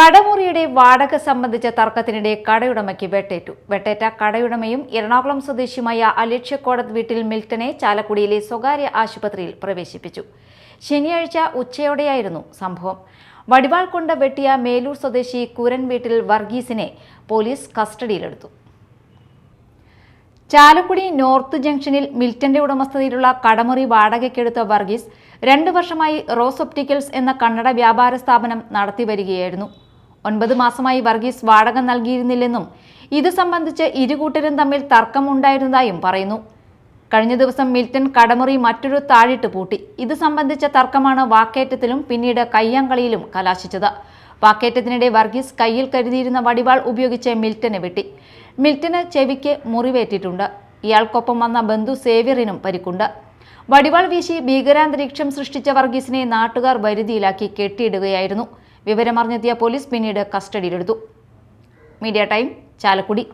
കടമുറിയുടെ വാടക സംബന്ധിച്ച തർക്കത്തിനിടെ കടയുടമയ്ക്ക് വെട്ടേറ്റു. വെട്ടേറ്റ കടയുടമയും എറണാകുളം സ്വദേശിയുമായ അലക്ഷ്യക്കോടത് വീട്ടിൽ മിൽട്ടനെ ചാലക്കുടിയിലെ സ്വകാര്യ ആശുപത്രിയിൽ പ്രവേശിപ്പിച്ചു. ശനിയാഴ്ച ഉച്ചയോടെയായിരുന്നു സംഭവം. വടിവാൾ കൊണ്ട് വെട്ടിയ മേലൂർ സ്വദേശി കുരൻ വീട്ടിൽ വർഗീസിനെ പോലീസ് കസ്റ്റഡിയിലെടുത്തു. ചാലക്കുടി നോർത്ത് ജംഗ്ഷനിൽ മിൽട്ടന്റെ ഉടമസ്ഥതയിലുള്ള കടമുറി വാടകയ്ക്കെടുത്ത വർഗീസ് രണ്ടു വർഷമായി റോസ് ഒപ്റ്റിക്കൽസ് എന്ന കന്നഡ വ്യാപാര സ്ഥാപനം നടത്തി വരികയായിരുന്നു. ഒൻപത് മാസമായി വർഗീസ് വാടക നൽകിയിരുന്നില്ലെന്നും ഇത് സംബന്ധിച്ച് ഇരുകൂട്ടരും തമ്മിൽ തർക്കമുണ്ടായിരുന്നതായും പറയുന്നു. കഴിഞ്ഞ ദിവസം മിൽട്ടൺ കടമുറി മറ്റൊരു താഴിട്ട് പൂട്ടി. ഇത് സംബന്ധിച്ച തർക്കമാണ് വാക്കേറ്റത്തിലും പിന്നീട് കയ്യാങ്കളിയിലും കലാശിച്ചത്. വാക്കേറ്റത്തിനിടെ വർഗീസ് കയ്യിൽ കരുതിയിരുന്ന വടിവാൾ ഉപയോഗിച്ച് മിൽട്ടനെ വെട്ടി. മിൽട്ടന് ചെവിക്ക് മുറിവേറ്റിട്ടുണ്ട്. ഇയാൾക്കൊപ്പം വന്ന ബന്ധു സേവ്യറിനും പരിക്കുണ്ട്. വടിവാൾ വീശി ഭീകരാന്തരീക്ഷം സൃഷ്ടിച്ച വർഗീസിനെ നാട്ടുകാർ വരുതിയിലാക്കി കെട്ടിയിടുകയായിരുന്നു. വിവരമറിഞ്ഞെത്തിയ പോലീസ് പിന്നീട് കസ്റ്റഡിയിലെടുത്തു. Media time Chalakudy.